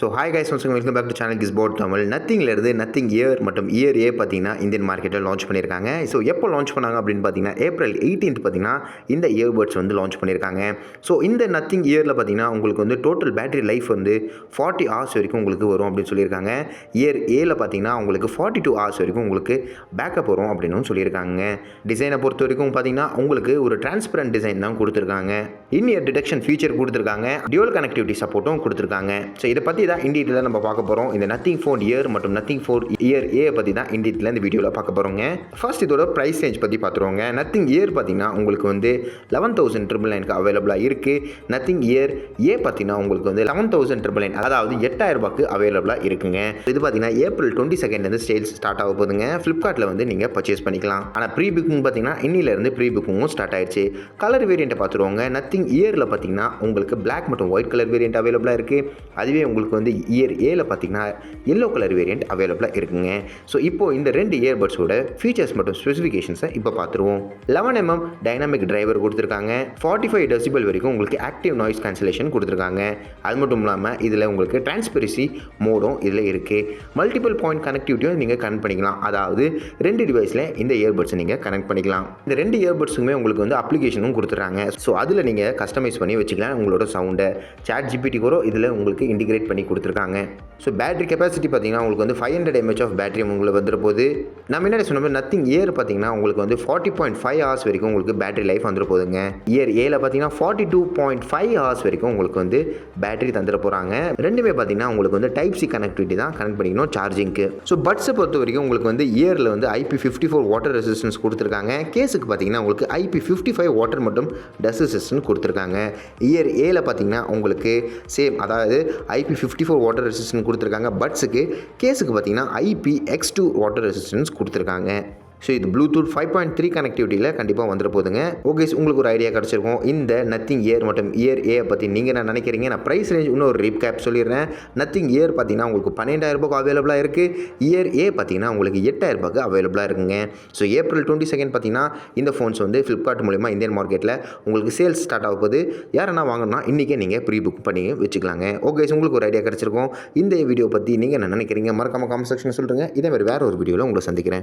So hi guys once welcome back to channel Gizbot Tamil நத்திங்லேருந்து Nothing Ear மற்றும் Ear A பார்த்தீங்கன்னா Indian மார்க்கெட்டில் launch பண்ணியிருக்காங்க. So எப்போ launch பண்ணாங்க அப்படின்னு பார்த்தீங்கன்னா ஏப்ரல் 18th பார்த்தீங்கன்னா இந்த இயர்பட்ஸ் வந்து லான்ச் பண்ணியிருக்காங்க. ஸோ இந்த நத்திங் இயரில் பார்த்தீங்கன்னா உங்களுக்கு வந்து டோட்டல் பேட்டரி லைஃப் வந்து ஃபார்ட்டி ஹவர்ஸ் வரைக்கும் உங்களுக்கு வரும் அப்படின்னு சொல்லியிருக்காங்க. இயர் ஏல பார்த்தீங்கன்னா உங்களுக்கு ஃபார்ட்டி டூ ஹவர்ஸ் வரைக்கும் உங்களுக்கு பேக்கப் வரும் அப்படின்னு சொல்லியிருக்காங்க. டிசைனை பொறுத்த வரைக்கும் பார்த்தீங்கன்னா உங்களுக்கு ஒரு டிரான்ஸ்பரண்ட் டிசைன் தான் கொடுத்துருக்காங்க. இன் இயர் டிடெக்ஷன் ஃபீச்சர் கொடுத்துருக்காங்க டியூல் கனெக்டிவிட்டி சப்போர்ட்டும் கொடுத்துருக்காங்க. ஸோ இதை பற்றி தான் இண்டியட்டில் நம்ம பார்க்க போகிறோம் இந்த நத்திங் ஃபோன் இயர் மற்றும் நத்திங் ஃபோர் இயர் ஏ பற்றி தான் இண்டியட்டில் இந்த வீடியோவில் பார்க்க போகிறோங்க ஃபர்ஸ்ட் இதோட ப்ரைஸ் ரேஞ்ச் பற்றி பார்த்துருவோங்க. நத்திங் இயர் பார்த்தீங்கன்னா உங்களுக்கு வந்து லெவன் தௌசண்ட் ட்ரிபிள் நைனுக்கு அவைலபிளாக இருக்குது நத்திங் இயர் ஏ பார்த்தீங்கன்னா உங்களுக்கு வந்து லெவன் தௌசண்ட் ட்ரிபிள் நைன் அதாவது எட்டாயிரம் ரூபாய்க்கு அவைலபிளாக இருக்குங்க. இது பார்த்தீங்கன்னா ஏப்ரல் டுவெண்ட்டி செகண்ட்லேருந்து சேல்ஸ் ஸ்டார்ட் ஆக போகுதுங்க. ஃப்ளிப்கார்ட்டில் வந்து நீங்கள் பர்ச்சேஸ் பண்ணிக்கலாம். ஆனால் ப்ரீ புக்கிங் பார்த்தீங்கன்னா இன்னிலேருந்து ப்ரீ புக்கிங்கும் ஸ்டார்ட் ஆயிடுச்சு கலர் வேரியண்ட்டை பார்த்துருவோங்க. நத்திங் இயரில் பார்த்தீங்கன்னா உங்களுக்கு பிளாக் மற்றும் ஒயிட் கலர் வேரியண்ட் அவைலபிளாக இருக்குது அதுவே உங்களுக்கு வந்து இயர் ஏல பார்த்தீங்கன்னா எல்லோ கலர் வேரியண்ட் அவைலபிளாக இருக்குங்க. ஸோ இப்போது இந்த ரெண்டு இயர்பட்ஸோட ஃபீச்சர்ஸ் மற்றும் ஸ்பெசிஃபிகேஷன்ஸை இப்போ பார்த்துருவோம் லெவன் எம்எம் டைனாமிக் டிரைவர் கொடுத்துருக்காங்க. ஃபார்ட்டி ஃபைவ் டெசிபிள் வரைக்கும் உங்களுக்கு ஆக்டிவ் நாய்ஸ் கேன்சலேஷன் கொடுத்துருக்காங்க. அது மட்டும் இல்லாமல் இதில் உங்களுக்கு டிரான்ஸ்பெரிசி மோடும் இதில் இருக்குது மல்டிபிள் பாயிண்ட் கனெக்டிவிட்டியும் நீங்கள் கனெக்ட் பண்ணிக்கலாம். அதாவது ரெண்டு டிவைஸில் இந்த இயர்பட்ஸை நீங்கள் கனெக்ட் பண்ணிக்கலாம். இந்த ரெண்டு இயர்பட்ஸுமே உங்களுக்கு வந்து அப்ளிகேஷனும் கொடுத்துட்றாங்க. ஸோ அதில் நீங்கள் கஸ்டமைஸ் பண்ணி வச்சுக்கலாம் உங்களோட சவுண்டை சாட் ஜிபிடி கூட இதில் உங்களுக்கு இன்டிகிரேட் பண்ணி கொடுத்துருக்காங்க. ஸோ பேட்டரி கெப்பாசிட்டி பார்த்தீங்கன்னா உங்களுக்கு வந்து five hundred mAh of battery உங்களுக்கு வந்துட போது நம்ம என்ன சொன்ன மாதிரி நத்திங் இயர் பார்த்தீங்கன்னா உங்களுக்கு வந்து ஃபார்ட்டி பாயிண்ட் ஃபைவ் ஹவர்ஸ் வரைக்கும் உங்களுக்கு பேட்டரி லைஃப் வந்துட போகுதுங்க இயர் ஏல பார்த்தீங்கன்னா forty two point five hours வரைக்கும் உங்களுக்கு வந்து பேட்டரி தந்துட போகிறாங்க ரெண்டுமே பார்த்தீங்கன்னா உங்களுக்கு வந்து டைப் சி கனெக்டிவிட்டி தான் கனெக்ட் பண்ணிக்கணும் சார்ஜிங்க்கு ஸோ பட்ஸை பொறுத்த வரைக்கும் உங்களுக்கு வந்து இயரில் வந்து IP fifty four water resistance கொடுத்துருக்காங்க. கேஸுக்கு பார்த்தீங்கன்னா உங்களுக்கு ஐபி ஃபிஃப்டி ஃபைவ் வாட்டர் மட்டும் டஸ்ட் ரெசிஸ்டன்ஸ் கொடுத்துருக்காங்க. இயர் ஏல பார்த்தீங்கன்னா உங்களுக்கு சேம் அதாவது IP fifty four water resistance கொடுத்துருக்காங்க. பட்ஸுக்கு கேஸுக்கு பார்த்தீங்கன்னா IP X two water resistance கொடுத்துருக்காங்க. ஸோ இது ப்ளூடூத் ஃபைவ் பாயிண்ட் த்ரீ கனெக்டிவிட்டியில் கண்டிப்பாக வந்துட போதுங்க. ஓகே உங்களுக்கு ஒரு ஐடியா கிடச்சிருக்கும். இந்த நத்திங் இயர் மற்றும் இயர் ஏ பற்றி நீங்கள் என்ன நினைக்கிறீங்க? நான் ப்ரைஸ் ரேஞ்ச் இன்னும் ஒரு ரீப் கேப் சொல்லிடுறேன். நத்திங் இயர் பார்த்தீங்கன்னா உங்களுக்கு பன்னெண்டாயிரம் ரூபாய்க்கு அவைலபிளாக இருக்குது இயர் ஏ பார்த்தீங்கன்னா உங்களுக்கு எட்டாயிரம் ரூபாய்க்கு அவைலபிளாக இருக்குங்க. ஸோ ஏப்ரல் டுவெண்ட்டி செகண்ட் பார்த்தீங்கன்னா இந்த ஃபோன்ஸ் வந்து ஃப்ளிப்கார்ட் மூலிமா இந்தியன் மார்க்கெட்டில் உங்களுக்கு சேல்ஸ் ஸ்டார்ட் ஆக போகுது. யாரெல்லாம் வாங்கணும்னா இன்றைக்கே நீங்கள் ப்ரீ புக் பண்ணி வச்சுக்கலாங்க. ஓகே உங்களுக்கு ஒரு ஐடியா கிடச்சிருக்கும். இந்த வீடியோ பற்றி நீங்கள் என்ன நினைக்கிறீங்க? மறக்காம காமெண்ட் செக்ஷன் சொல்லுங்கள் இதே மாதிரி வேறு ஒரு வீடியோவில் உங்களை சந்திக்கிறேன்.